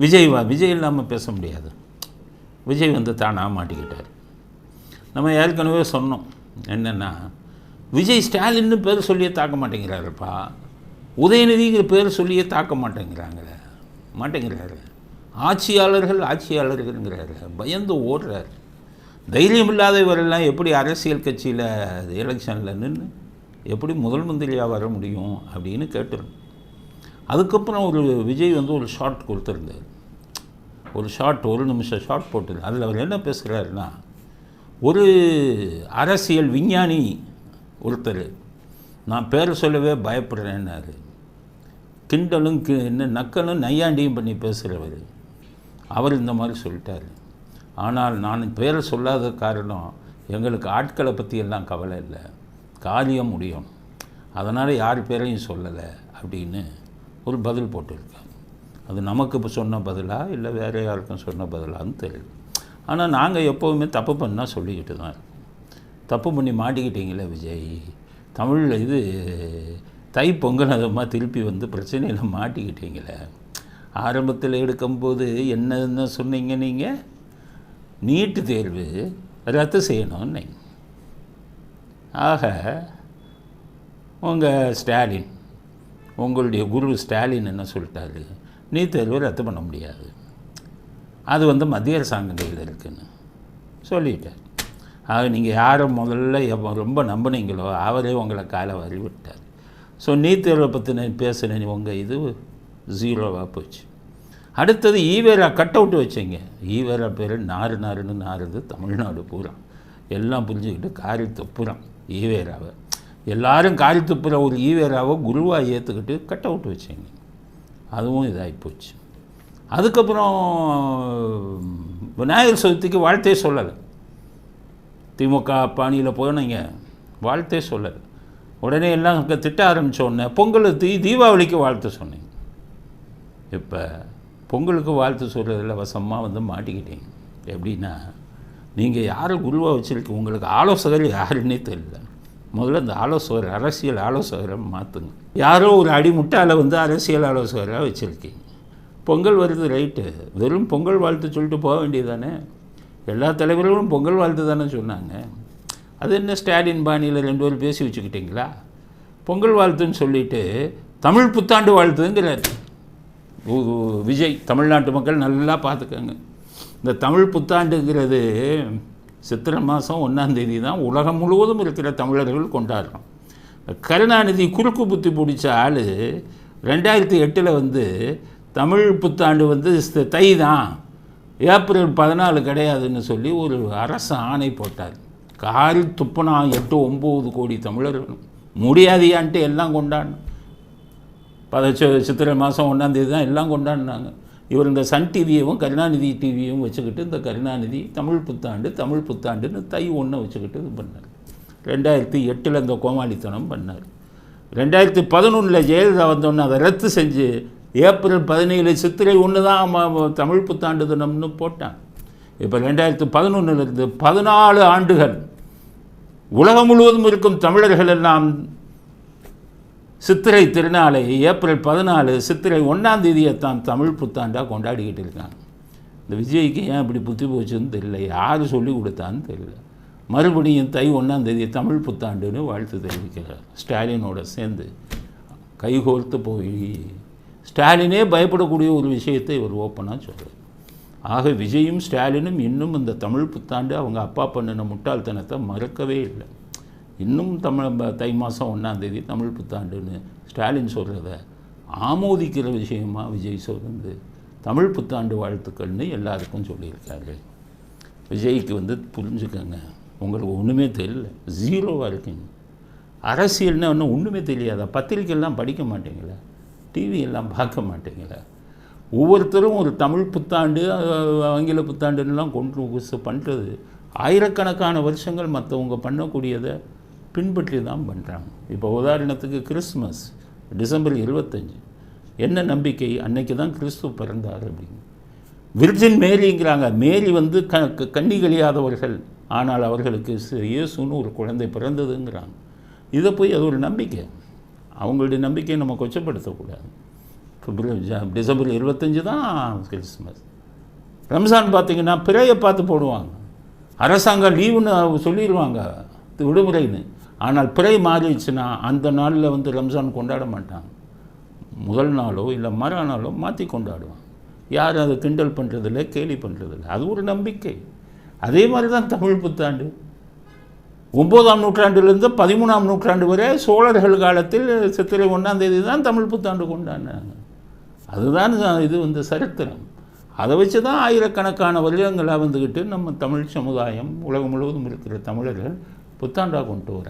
விஜய் வா விஜய் இல்லாமல் பேச முடியாது. விஜய் வந்து தானாக மாட்டிக்கிட்டார். நம்ம ஏற்கனவே சொன்னோம் என்னென்னா விஜய் ஸ்டாலின்னு பேர் சொல்லியே தாக்க மாட்டேங்கிறாருப்பா. உதயநிதிங்கிற பேர் சொல்லியே தாக்க மாட்டேங்கிறாங்க. மாட்டேங்கிறாரு. ஆட்சியாளர்கள் ஆட்சியாளர்கள்ங்கிறாரு. பயந்து ஓடுறாரு. தைரியம் இல்லாதவரெல்லாம் எப்படி அரசியல் கட்சியில் எலெக்ஷனில் நின்று எப்படி முதல் மந்திரியாக வர முடியும் அப்படின்னு கேட்டுரும் அதுக்கப்புறம் ஒரு விஜய் வந்து ஒரு ஷார்ட் கொடுத்துருந்தார். ஒரு ஷார்ட் ஒரு நிமிஷம் ஷார்ட் போட்டு அதில் அவர் என்ன பேசுகிறாருன்னா ஒரு அரசியல் விஞ்ஞானி ஒருத்தர் நான் பேர் சொல்லவே பயப்படுறேன்னாரு. கிண்டலும் கி என்ன நக்கலும் நையாண்டியும் பண்ணி பேசுகிறவர் அவர் இந்த மாதிரி சொல்லிட்டார். ஆனால் நான் பேரை சொல்லாத காரணம் எங்களுக்கு ஆட்களை பற்றி எல்லாம் கவலை இல்லை. காரியம் முடியும். அதனால் யார் பேரையும் சொல்லலை. அப்படின்னு ஒரு பதில் போட்டிருக்காங்க அது நமக்கு இப்போ சொன்ன பதிலாக இல்லை வேறு யாருக்கும் சொன்ன பதிலான்னு தெரியல. ஆனால் நாங்கள் எப்போவுமே தப்பு பண்ணால் சொல்லிக்கிட்டு தான் இருக்கோம். தப்பு பண்ணி மாட்டிக்கிட்டீங்களே விஜய். தமிழில் இது தை பொங்கல் திருப்பி வந்து பிரச்சனையில் மாட்டிக்கிட்டீங்களே. ஆரம்பத்தில் எடுக்கும்போது என்னன்னு சொன்னீங்க நீங்கள் நீட்டு தேர்வு ரத்து செய்யணும்னு ஆக உங்கள் ஸ்டாலின் உங்களுடைய குரு ஸ்டாலின் என்ன சொல்லிட்டாரு? நீட் தேர்வை ரத்து பண்ண முடியாது. அது வந்து மத்திய அரசாங்கம் கையில் இருக்குன்னு சொல்லிட்டார். ஆக நீங்கள் யாரை முதல்ல எப்போ ரொம்ப நம்பினீங்களோ அவரே உங்களை காலை வழிவிட்டார் ஸோ நீட் தேர்வை பற்றின பேசின உங்கள் இது ஜீரோவாக போச்சு. அடுத்தது ஈவேரா கட் அவுட் வச்சிங்க. ஈவேரா பேர் நாறு நாறுன்னு நாறுது தமிழ்நாடு பூரா. எல்லாம் புரிஞ்சுக்கிட்டு காரி தொப்புறான் ஈவேராவை எல்லாரும் காரி துப்புற ஒரு ஈவேராவை குருவாக ஏற்றுக்கிட்டு கட் அவுட் வச்சிங்க. அதுவும் இதாகி போச்சு. அதுக்கப்புறம் விநாயகர் சதுர்த்திக்கு வாழ்த்தே சொல்லலை. திமுக பாணியில் போனீங்க வாழ்த்தே சொல்லலை. உடனே எல்லாம் அங்கே திட்ட ஆரம்பித்தோடனே பொங்கல் தீ தீபாவளிக்கு வாழ்த்து சொன்னீங்க இப்போ பொங்கலுக்கு வாழ்த்து சொல்கிறதுல வசமாக வந்து மாட்டிக்கிட்டீங்க எப்படின்னா நீங்கள் யாரை குருவாக வச்சுருக்கீங்க? உங்களுக்கு ஆலோசகர் யாருன்னே தெரியல. முதல்ல இந்த ஆலோசகர் அரசியல் ஆலோசகரை மாற்றுங்க யாரோ ஒரு அடிமுட்டால் வந்து அரசியல் ஆலோசகராக வச்சுருக்கீங்க. பொங்கல் வருது ரைட்டு. வெறும் பொங்கல் வாழ்த்து சொல்லிட்டு போக வேண்டியதானே எல்லா தலைவர்களும் பொங்கல் வாழ்த்து தானே சொன்னாங்க. அது என்ன ஸ்டாலின் பாணியில் ரெண்டு பேரும் பேசி வச்சுக்கிட்டிங்களா? பொங்கல் வாழ்த்துன்னு சொல்லிட்டு தமிழ் புத்தாண்டு வாழ்த்துங்கிறார். விஜய் தமிழ்நாட்டு மக்கள் நல்லா பார்த்துக்கோங்க. இந்த தமிழ் புத்தாண்டுங்கிறது சித்திரை மாதம் ஒன்றாந்தேதி தான் உலகம் முழுவதும் இருக்கிற தமிழர்கள் கொண்டாடுறோம். கருணாநிதி குறுக்கு புத்தி பிடிச்ச ஆள் ரெண்டாயிரத்தி எட்டில் வந்து தமிழ் புத்தாண்டு வந்து தை தான். ஏப்ரல் பதினாலு கிடையாதுன்னு சொல்லி ஒரு அரசு ஆணை போட்டார். காரி துப்புனா எட்டு ஒம்பது கோடி தமிழர்கள். முடியாதியான்ட்டு எல்லாம் கொண்டாடணும். பத சித்திரை மாதம் ஒன்றாந்தேதி தான் எல்லாம் கொண்டாடினாங்க. இவர் இந்த சன் டிவியவும் கருணாநிதி டிவியும் வச்சுக்கிட்டு இந்த கருணாநிதி தமிழ் புத்தாண்டு தமிழ் புத்தாண்டுன்னு தை ஒன்று வச்சுக்கிட்டு இது பண்ணார். ரெண்டாயிரத்தி எட்டில் இந்த கோமாளித்தனம் பண்ணார். ரெண்டாயிரத்தி பதினொன்றில் ஜெயலலிதா வந்தோன்னு அதை ரத்து செஞ்சு ஏப்ரல் பதினேழு சித்திரை ஒன்று தான் தமிழ் புத்தாண்டு தினம்னு போட்டான் இப்போ ரெண்டாயிரத்து பதினொன்றுலேருந்து பதினாலு ஆண்டுகள் உலகம் முழுவதும் இருக்கும் தமிழர்கள் எல்லாம் சித்திரை திருநாளை ஏப்ரல் பதினாலு சித்திரை ஒன்றாம் தேதியைத்தான் தமிழ் புத்தாண்டாக கொண்டாடிக்கிட்டு இருக்காங்க. இந்த விஜய்க்கு ஏன் இப்படி புத்தி போச்சுன்னு தெரியல யார் சொல்லி கொடுத்தான்னு தெரியல. மறுபடியும் தை ஒன்றாம் தேதி தமிழ் புத்தாண்டுன்னு வாழ்த்து தெரிவிக்கிறார். ஸ்டாலினோட சேர்ந்து கைகோர்த்து போய் ஸ்டாலினே பயப்படக்கூடிய ஒரு விஷயத்தை இவர் ஓப்பனாக சொல்கிறார் ஆக விஜயும் ஸ்டாலினும் இன்னும் இந்த தமிழ் புத்தாண்டு அவங்க அப்பா பண்ணின முட்டாள்தனத்தை மறக்கவே இல்லை. இன்னும் தமிழ் தை மாதம் ஒன்றாந்தேதி தமிழ் புத்தாண்டுன்னு ஸ்டாலின் சொல்கிறத ஆமோதிக்கிற விஷயமா விஜய் சொல்கிறது தமிழ் புத்தாண்டு வாழ்த்துக்கள்னு எல்லாருக்கும் சொல்லியிருக்காரு. விஜய்க்கு வந்து புரிஞ்சுக்கோங்க உங்களுக்கு ஒன்றுமே தெரியல. ஜீரோவாக இருக்கீங்க. அரசியல்னா ஒன்றும் ஒன்றுமே தெரியாதா? பத்திரிக்கையெல்லாம் படிக்க மாட்டீங்களா? டிவி எல்லாம் பார்க்க மாட்டீங்களா? ஒவ்வொருத்தரும் ஒரு தமிழ் புத்தாண்டு ஆங்கில புத்தாண்டுன்னெலாம் கொண்டு பண்ணுறது ஆயிரக்கணக்கான வருஷங்கள் மற்றவங்க பண்ணக்கூடியதை பின்பற்றி தான் பண்ணுறாங்க இப்போ உதாரணத்துக்கு கிறிஸ்மஸ் டிசம்பர் இருபத்தஞ்சி. என்ன நம்பிக்கை? அன்னைக்கு தான் கிறிஸ்து பிறந்தார் அப்படின்னு. விர்ஜின் மேரிங்கிறாங்க. மேரி வந்து க க- கழியாதவர்கள். ஆனால் அவர்களுக்கு இயேசுன்னு ஒரு குழந்தை பிறந்ததுங்கிறாங்க. இதை போய் அது ஒரு நம்பிக்கை. அவங்களுடைய நம்பிக்கையை நம்ம கொச்சப்படுத்தக்கூடாது. பிப்ரவரி டிசம்பர் இருபத்தஞ்சு தான் கிறிஸ்மஸ் ரம்ஜான் பார்த்தீங்கன்னா பிறையை பார்த்து போடுவாங்க. அரசாங்கம் லீவுன்னு சொல்லிடுவாங்க விடுமுறைன்னு. ஆனால் பிறை மாறிடுச்சுன்னா அந்த நாளில் வந்து ரம்ஜான் கொண்டாட மாட்டாங்க. முதல் நாளோ இல்லை மறுநாளோ மாற்றி கொண்டாடுவான் யார் அதை கிண்டல் பண்ணுறதில்ல கேலி பண்ணுறதில்ல அது ஒரு நம்பிக்கை. அதே மாதிரி தான் தமிழ் புத்தாண்டு. ஒம்போதாம் நூற்றாண்டுலேருந்து பதிமூணாம் நூற்றாண்டு வரை சோழர்கள் காலத்தில் சித்திரை ஒன்றாந்தேதி தான் தமிழ் புத்தாண்டு கொண்டாடினாங்க. அதுதான் இது வந்து சரித்திரம். அதை வச்சு தான் ஆயிரக்கணக்கான வருடங்களாக வந்துக்கிட்டு நம்ம தமிழ் சமுதாயம் உலகம் முழுவதும் இருக்கிற தமிழர்கள் புத்தாண்டாக கொண்டு வராங்க.